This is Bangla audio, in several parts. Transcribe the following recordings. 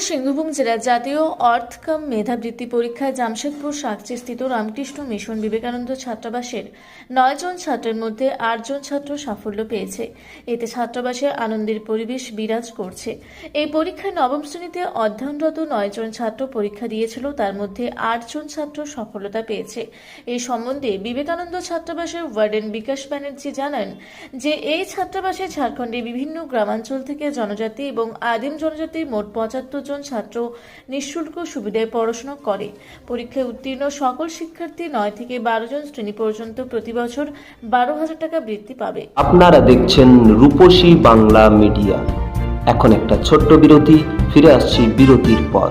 সিংভূম জেলার জাতীয় অর্থ কাম মেধাবৃত্তি পরীক্ষায় জামশেদপুর সাকচিস্থিত রামকৃষ্ণ মিশন বিবেকানন্দ ছাত্রাবাসের নয় জন ছাত্রের মধ্যে আটজন ছাত্র সাফল্য পেয়েছে। এতে ছাত্রাবাসে আনন্দের পরিবেশ বিরাজ করছে। এই পরীক্ষায় নবম শ্রেণীতে অধ্যয়নরত নয় জন ছাত্র পরীক্ষা দিয়েছিল, তার মধ্যে আটজন ছাত্র সফলতা পেয়েছে। এই সম্বন্ধে বিবেকানন্দ ছাত্রাবাসের ওয়ার্ডেন বিকাশ ব্যানার্জি জানান যে, এই ছাত্রাবাসে ঝাড়খণ্ডের বিভিন্ন গ্রামাঞ্চল থেকে জনজাতি এবং আদিম জনজাতির মোট পঁচাত্তর জন ছাত্র নিঃশুল্ক সুবিধায় পড়াশোনা করে। পরীক্ষায় উত্তীর্ণ সকল শিক্ষার্থী নয় থেকে বারো জন শ্রেণি পর্যন্ত প্রতি বছর বারো হাজার টাকা বৃত্তি পাবে। আপনারা দেখছেন রূপসী বাংলা মিডিয়া। এখন একটা ছোট্ট বিরতি, ফিরে আসছি বিরতির পর।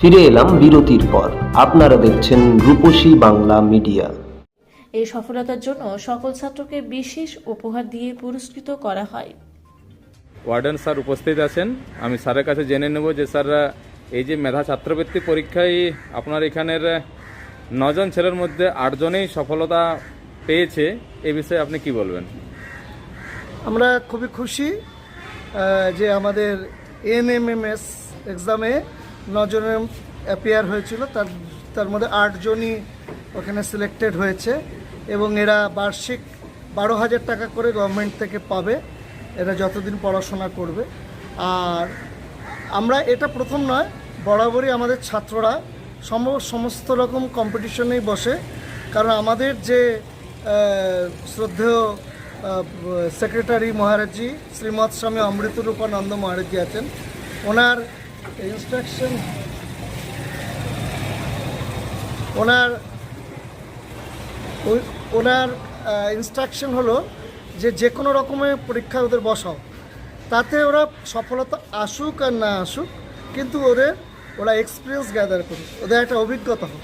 ফিরে এলাম বিরতির পর। আপনারা দেখছেন রূপসী বাংলা মিডিয়া। এই সফলতার জন্য সকল ছাত্রকে বিশেষ উপহার দিয়ে পুরস্কৃত করা হয়। ওয়ার্ডেন স্যার উপস্থিত আছেন। আমি স্যারের কাছে জেনে নেব যে স্যার এই যে মেধা ছাত্রবৃত্তি পরীক্ষায় আপনার এখানের নজন ছেলের মধ্যে আটজনেই সফলতা পেয়েছে এ বিষয়ে আপনি কি বলবেন? আমরা খুবই খুশি আহ, যে আমাদের এনএমএমএস এক্সামে নজনের অ্যাপিয়ার হয়েছিল। তার তার মধ্যে আটজনই ওখানে সিলেক্টেড হয়েছে এবং এরা বার্ষিক বারো হাজার টাকা করে গভর্নমেন্ট থেকে পাবে। এরা যতদিন পড়াশোনা করবে। আর আমরা এটা প্রথম নয়, বরাবরই আমাদের ছাত্ররা সম্ভব, সমস্ত রকম কম্পিটিশনেই বসে। কারণ আমাদের যে শ্রদ্ধেয় সেক্রেটারি মহারাজজি শ্রীমৎ স্বামী অমৃতরূপানন্দ মহারাজজি আছেন, ওনার ইনস্ট্রাকশন ওনার ওনার ইনস্ট্রাকশন হলো যে যে কোনো রকমের পরীক্ষা ওদের বসাও। তাতে ওরা সফলতা আসুক আর না আসুক, কিন্তু ওদের, ওরা এক্সপিরিয়েন্স গ্যাদার করুক। ওদের একটা অভিজ্ঞতা হোক।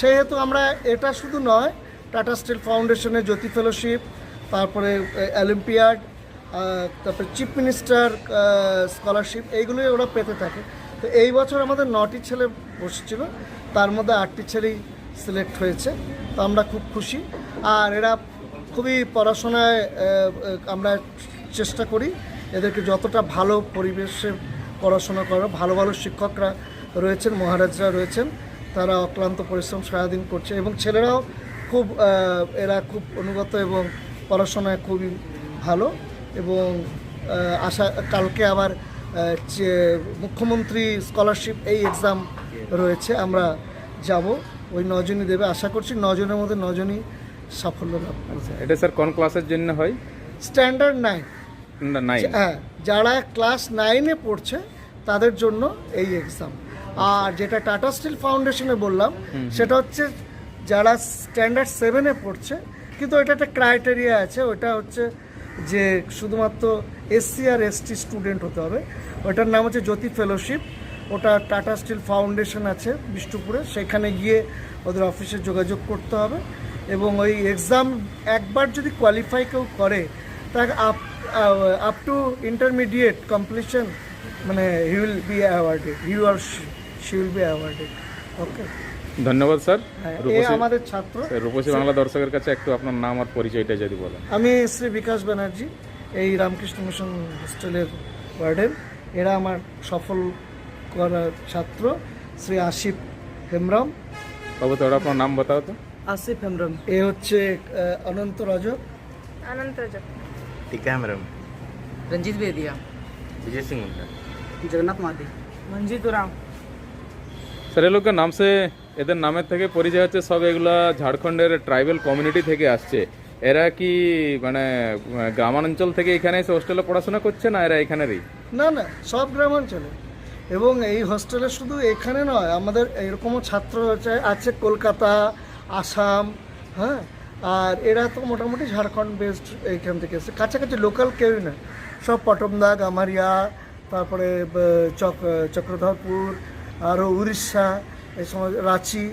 সেহেতু আমরা এটা শুধু নয় টাটা স্টিল ফাউন্ডেশনের জ্যোতি ফেলোশিপ তারপরে অলিম্পিয়াড তারপরে চিফ মিনিস্টার স্কলারশিপ এইগুলোই ওরা পেতে থাকে। তো এই বছর আমাদের নটি ছেলে বসেছিল, তার মধ্যে আটটি ছেলেই সিলেক্ট হয়েছে। তো আমরা খুব খুশি। আর এরা খুবই পড়াশোনায় আমরা চেষ্টা করি এদেরকে যতটা ভালো পরিবেশে পড়াশোনা করা ভালো ভালো শিক্ষকরা রয়েছেন, মহারাজরা রয়েছেন, তারা অক্লান্ত পরিশ্রম সারাদিন করছে এবং ছেলেরাও খুব এরা খুব অনুগত এবং পড়াশোনায় খুবই ভালো। এবং আশা কালকে আবার মুখ্যমন্ত্রী স্কলারশিপ এই এক্সাম রয়েছে আমরা যাব। ওই নজনই দেবে। আশা করছি নজনের মধ্যে নজনই সাফল্য লাভ করবে। এটা স্যার কোন ক্লাসের জন্য হয়? স্ট্যান্ডার্ড নাইন নাই হ্যাঁ যারা ক্লাস নাইনে পড়ছে তাদের জন্য এই এক্সাম আর যেটা টাটা স্টিল ফাউন্ডেশনে বললাম সেটা হচ্ছে যারা স্ট্যান্ডার্ড সেভেনে পড়ছে কিন্তু ওটা একটা ক্রাইটেরিয়া আছে ওটা হচ্ছে যে শুধুমাত্র এসসি আর এসটি স্টুডেন্ট হতে হবে। ওটার নাম হচ্ছে জ্যোতি ফেলোশিপ ওটা টাটা স্টিল ফাউন্ডেশন আছে বিষ্ণুপুরে। সেখানে গিয়ে ওদের অফিসে যোগাযোগ করতে হবে এবং ওই এক্সাম একবার যদি কোয়ালিফাই কেউ করে তাকে up up to intermediate completion মানে he will be awarded he or she will be awarded okay ধন্যবাদ স্যার হ্যাঁ, এ রূপসী আমাদের ছাত্র রূপসী বাংলা দর্শকের কাছে একটু আপনার নাম আর পরিচয়টা যদি বলেন আমি শ্রী বিকাশ ব্যানার্জি এই রামকৃষ্ণ মিশন হোস্টেলের ওয়ার্ডেন এরা আমার সফল করার ছাত্র শ্রী আশিফ হেমরাম বাবু তো ওটা আপনার নাম বতাও তো আসিফ হেমরাম এ হচ্ছে আহ, অনন্ত রজক अनंत रजक टीका है मैडम रंजीत बेदिया विजय सिंह मुंडा जगन्नाथ मादी मंजित राम স্যার এ লোকের নাম সে এদের নামের থেকে পরিচয় হচ্ছে সব এগুলা ঝাড়খণ্ডের ট্রাইবাল কমিউনিটি থেকে আসছে। এরা কি মানে গ্রামাঞ্চল থেকে এখানে এসে হোস্টেলে পড়াশোনা করছে না এরা এখানেরই? না না, সব গ্রামাঞ্চলে। এবং এই হোস্টেলে শুধু এখানে নয়, আমাদের এরকমও ছাত্র আছে- কলকাতা, আসাম হ্যাঁ? আর এরা তো মোটামুটি ঝাড়খণ্ড বেসড এইখান থেকে এসে কাছাকাছি লোকাল কেউই না। সব পটমদা গামারিয়া, তারপরে চক, চক্রধরপুর, আরও উড়িষ্যা এই সময় রাঁচি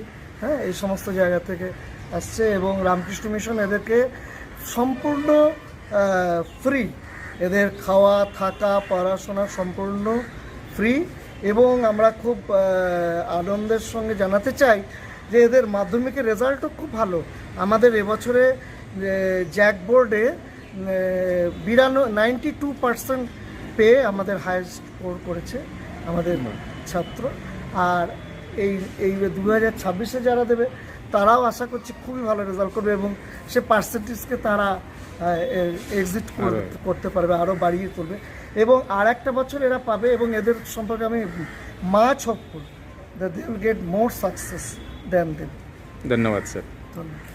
হ্যাঁ এই সমস্ত জায়গা থেকে আসছে এবং রামকৃষ্ণ মিশন এদেরকে সম্পূর্ণ ফ্রি এদের খাওয়া, থাকা, পড়াশোনা সম্পূর্ণ ফ্রি এবং আমরা খুব আনন্দের সঙ্গে জানাতে চাই যে এদের মাধ্যমিকের রেজাল্টও খুব ভালো। আমাদের এবছরে জ্যাক বোর্ডে বিরানো নাইনটি টু পার্সেন্ট পেয়ে আমাদের হায়েস্ট স্কোর করেছে আমাদের ছাত্র। আর এই এই দু হাজার ছাব্বিশে যারা দেবে তারাও আশা করছি খুবই ভালো রেজাল্ট করবে এবং সে পার্সেন্টেজকে তারা এক্সিট করতে পারবে আরও বাড়িয়ে তুলবে। এবং আর একটা বছর এরা পাবে এবং এদের সম্পর্কে আমি much hopeful that they will get more success then then ধন্যবাদ স্যার। ধন্যবাদ।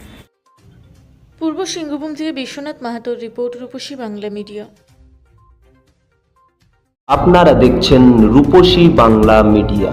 পূর্ব সিংভূম থেকে বিশ্বনাথ মাহাতোর রিপোর্ট রূপসী বাংলা মিডিয়া। আপনারা দেখছেন রূপসী Bangla media.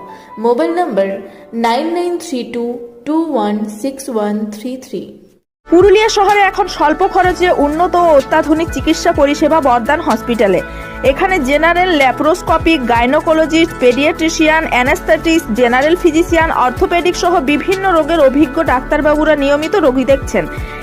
Mobile number nine nine three two two one six one three three. Purulia শহরে এখন স্বল্প খরচে উন্নত ও অত্যাধুনিক চিকিৎসা পরিষেবা বর্ধমান হসপিটালে। এখানে general laparoscopic gynaecologist, paediatrician, anaesthetist, general physician, orthopaedic সহ বিভিন্ন রোগের অভিজ্ঞ ডাক্তারবাবুরা নিয়মিত রোগী দেখছেন।